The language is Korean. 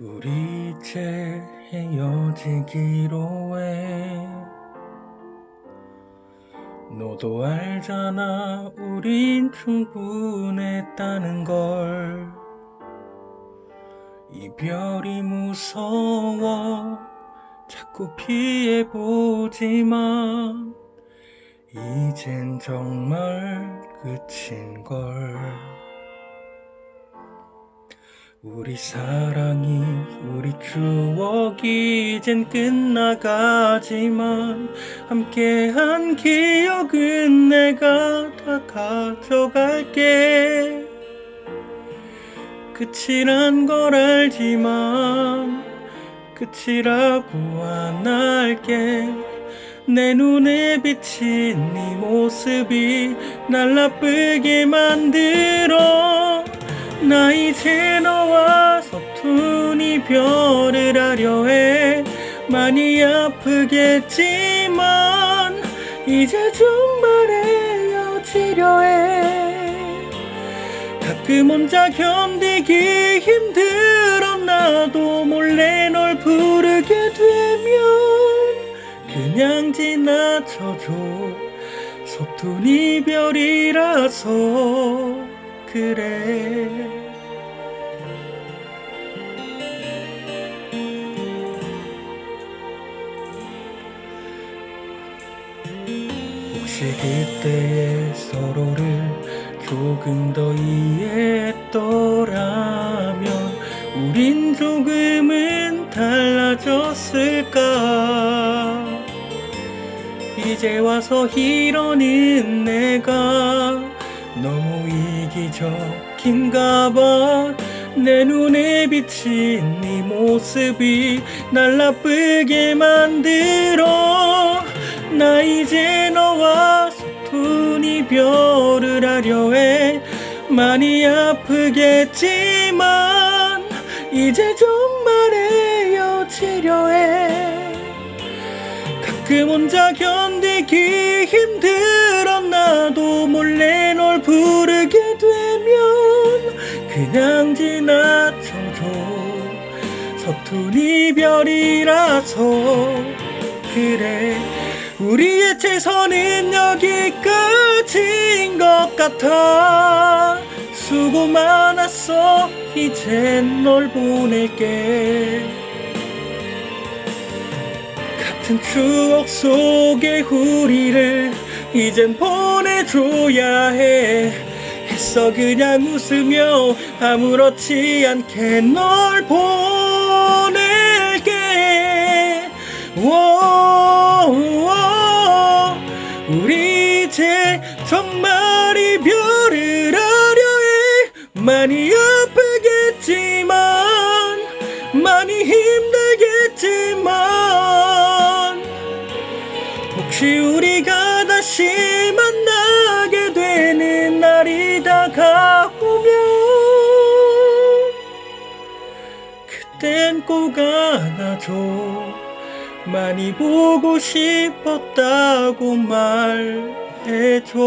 우리 이제 헤어지기로 해. 너도 알잖아 우린 충분했다는 걸. 이별이 무서워 자꾸 피해보지만 이젠 정말 끝인 걸 우리 사랑이 우리 추억이 이젠 끝나가지만 함께한 기억은 내가 다 가져갈게. 끝이란 걸 알지만 끝이라고 안 할게. 내 눈에 비친 네 모습이 날 나쁘게 만들어 나 이제 너와 서툰 이별을 하려 해. 많이 아프겠지만 이제 정말 헤어지려 해. 가끔 혼자 견디기 힘들어 나도 몰래 널 부르게 되면 그냥 지나쳐줘. 서툰 이별이라서 그래. 혹시 그때의 서로를 조금 더 이해했더라면 우린 조금은 달라졌을까? 이제 와서 이러는 내가 너무 이기적인가 봐내 눈에 비친 네 모습이 날 나쁘게 만들어. 나 이제 너와 서툰 이별을 하려 해. 많이 아프겠지만 이제 정말 헤어지려 해. 가끔 혼자 견디기 지나쳐줘. 서툰 이별이라서 그래. 우리의 최선은 여기까지인 것 같아. 수고 많았어. 이젠 널 보낼게. 같은 추억 속의 우리를 이젠 보내줘야 해 했어 그냥 웃으며 아무렇지 않게 널 보낼게. 워 우리 이제 정말 이별을 하려 해. 많이 아프겠지만 많이 힘들겠지만 혹시 우리가 다시 땐 꼭 안아줘. 많이 보고 싶었다고 말해줘